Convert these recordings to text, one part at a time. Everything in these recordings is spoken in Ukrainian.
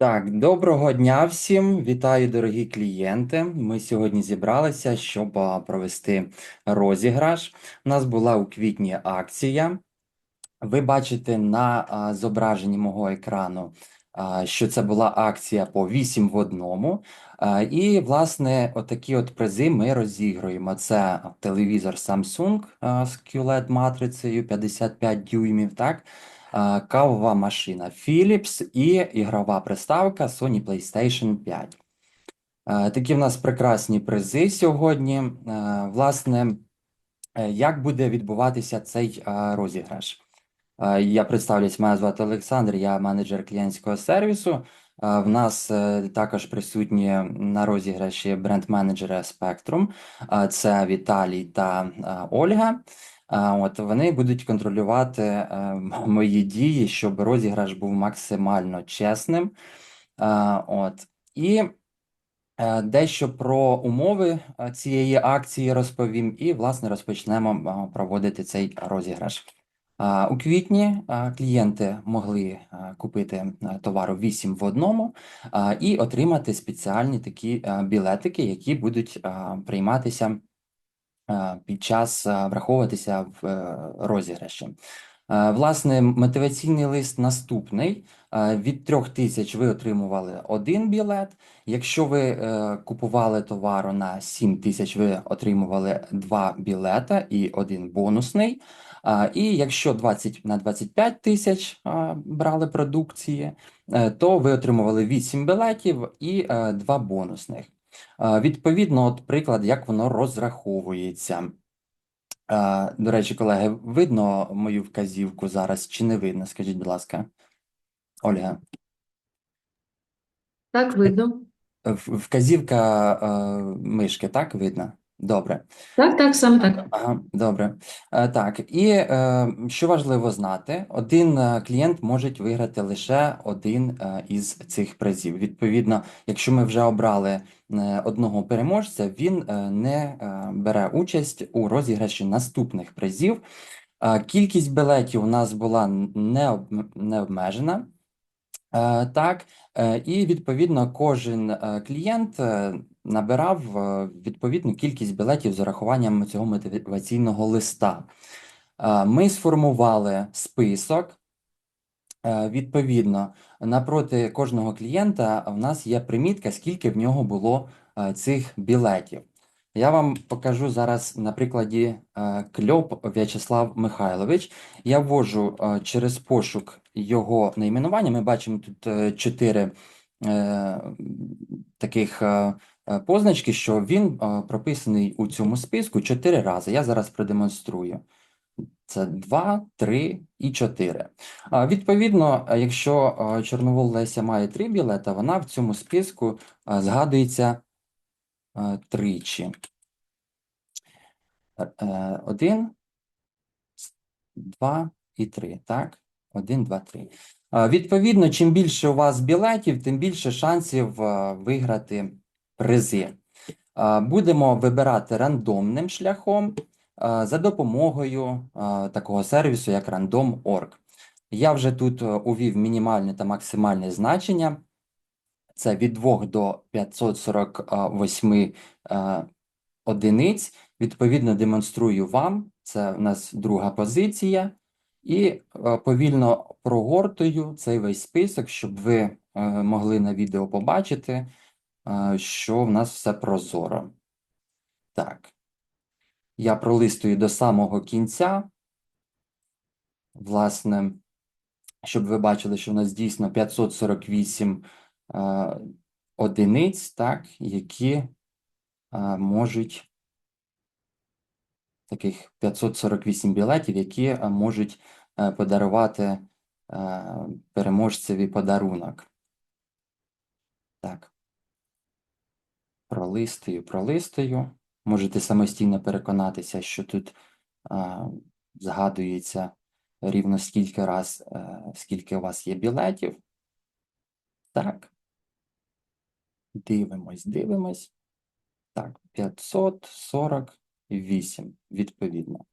Так, доброго дня всім. Вітаю, дорогі клієнти. Ми сьогодні зібралися, щоб провести розіграш. У нас була у квітні акція. Ви бачите на зображенні мого екрану, що це була акція по 8 в одному. І, власне, отакі от призи ми розігруємо. Це телевізор Samsung з QLED матрицею 55 дюймів, так? Кавова машина Philips і ігрова приставка Sony PlayStation 5. Такі в нас прекрасні призи сьогодні. Власне, е, як буде відбуватися цей розіграш? Я представлюсь, мене звати Олександр, я менеджер клієнтського сервісу. В нас е, також присутні на розіграші бренд-менеджери Spectrum. Це Віталій та Ольга. От вони будуть контролювати е, мої дії, щоб розіграш був максимально чесним. От і е, дещо про умови е, цієї акції розповім, і власне розпочнемо проводити цей розіграш. У квітні клієнти могли купити товару 8 в одному і отримати спеціальні такі білетики, які будуть прийматися під час враховуватися в е, розіграші. Власне, мотиваційний лист наступний. Від трьох тисяч ви отримували один білет. Якщо ви е, купували товару на 7 тисяч, ви отримували два білета і один бонусний. І якщо 20 на 25 тисяч брали продукції, е, то ви отримували 8 білетів і два бонусних. Відповідно, от приклад, як воно розраховується. До речі, колеги, видно мою вказівку зараз чи не видно? Скажіть, будь ласка, Ольга. Так, видно. Вказівка мишки, так, видно? Добре. Так, так, саме так. Ага, добре. Е, Так, і е, що важливо знати, один е, клієнт може виграти лише один із цих призів. Відповідно, якщо ми вже обрали одного переможця, він не бере участь у розіграші наступних призів. Кількість білетів у нас була не, об- не обмежена. Так, і відповідно кожен клієнт набирав е, відповідну кількість білетів з урахуванням цього мотиваційного листа. Е, Ми сформували список. Е, Відповідно, напроти кожного клієнта в нас є примітка, скільки в нього було цих білетів. Я вам покажу зараз на прикладі Кльоп В'ячеслав Михайлович. Я ввожу через пошук його найменування. Ми бачимо тут чотири таких позначки, що він е, прописаний у цьому списку чотири рази. Я зараз продемонструю. Це 2, 3 і 4. Відповідно, е, якщо е, Чорновол Леся має три білета, вона в цьому списку е, згадується е, тричі. Е, е, Один, два і три. Так? Один, два, три. Е, Відповідно, чим більше у вас білетів, тим більше шансів е, виграти призи. Будемо вибирати рандомним шляхом за допомогою такого сервісу, як Random.org. Я вже тут е, увів мінімальне та максимальне значення. Це від 2 до 548 е, одиниць. Відповідно, демонструю вам. Це у нас друга позиція. І е, повільно прогортую цей весь список, щоб ви могли на відео побачити, що в нас все прозоро. Так. Я пролистую до самого кінця. Власне, щоб ви бачили, що в нас дійсно 548 е, одиниць, так, які е, можуть таких 548 білетів, які можуть е, подарувати е, переможцеві подарунок. Так. Пролистую, пролистую. Можете самостійно переконатися, що тут е, згадується рівно скільки раз, е, скільки у вас є білетів. Так. Дивимось, дивимось. Так, 548 відповідно.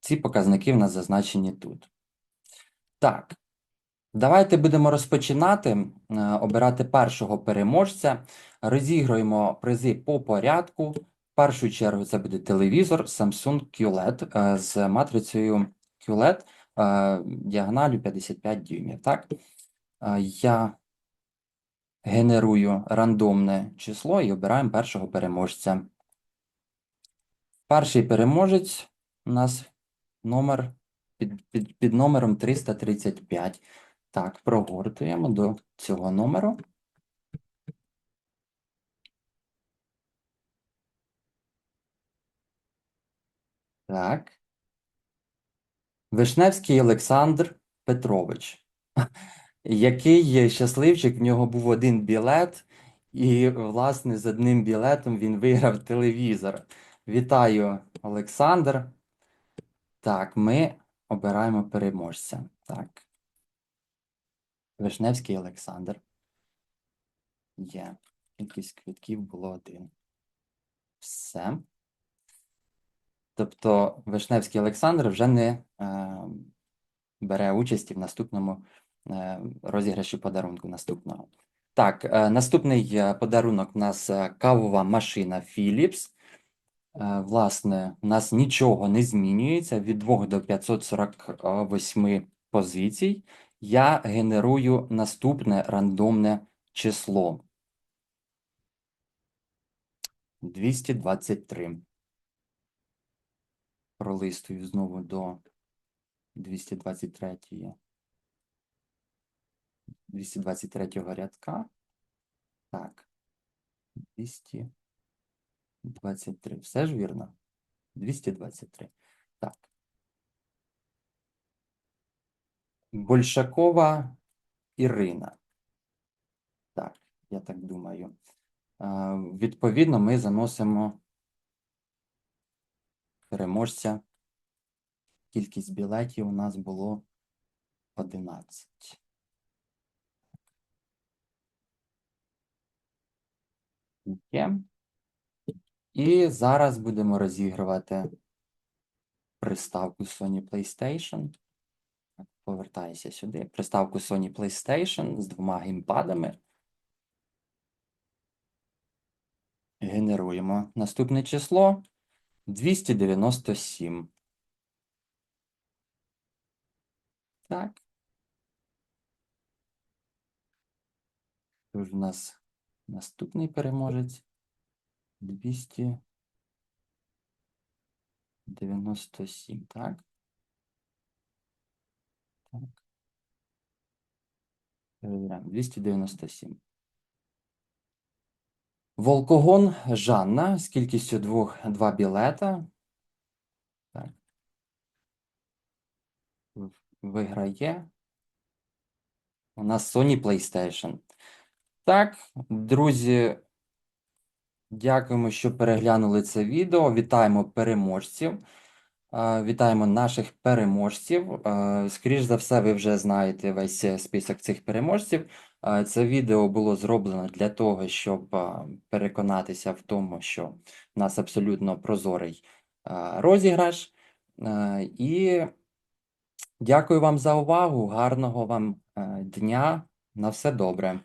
Ці показники в нас зазначені тут. Так. Давайте будемо розпочинати, е, обирати першого переможця. Розіграємо призи по порядку. В першу чергу це буде телевізор Samsung QLED е, з матрицею QLED е, діагоналю 55 дюймів. Так? Я генерую рандомне число і обираємо першого переможця. Перший переможець у нас номер під, під, під номером 335. Так, прогортуємо до цього номеру. Так. Вишневський Олександр Петрович. Який щасливчик, в нього був один білет, і, власне, з одним білетом він виграв телевізор. Вітаю, Олександр. Так, ми обираємо переможця. Так. Вишневський Олександр. Є. Кількість квитків було один. Все. Тобто Вишневський Олександр вже не е, бере участі в наступному е, розіграші подарунку наступного. Так, е, наступний е, подарунок у нас е, кавова машина Philips. Е, Власне, у нас нічого не змінюється від 2 до 548 позицій. Я генерую наступне рандомне число. 223. Пролистую знову до 223. 223 рядка. Так. 223. Все ж вірно? 223. Так. Большакова Ірина. Так, я так думаю. Відповідно, ми заносимо переможця. Кількість білетів у нас було 11. Є. І зараз будемо розігрувати приставку Sony PlayStation. Повертаюся сюди. Приставку Sony PlayStation з двома геймпадами. Генеруємо наступне число 297. Так. Тож у нас наступний переможець 297, так? Перевіряємо. 297. Волкогон Жанна з кількістю двох, два білета. Так. Виграє. У нас Sony PlayStation. Так, друзі, дякуємо, що переглянули це відео. Вітаємо переможців. Вітаємо наших переможців. Скоріш за все, ви вже знаєте весь е, список цих переможців. Це відео було зроблено для того, щоб переконатися в тому, що в нас абсолютно прозорий розіграш. І дякую вам за увагу. Гарного вам е, дня. На все добре.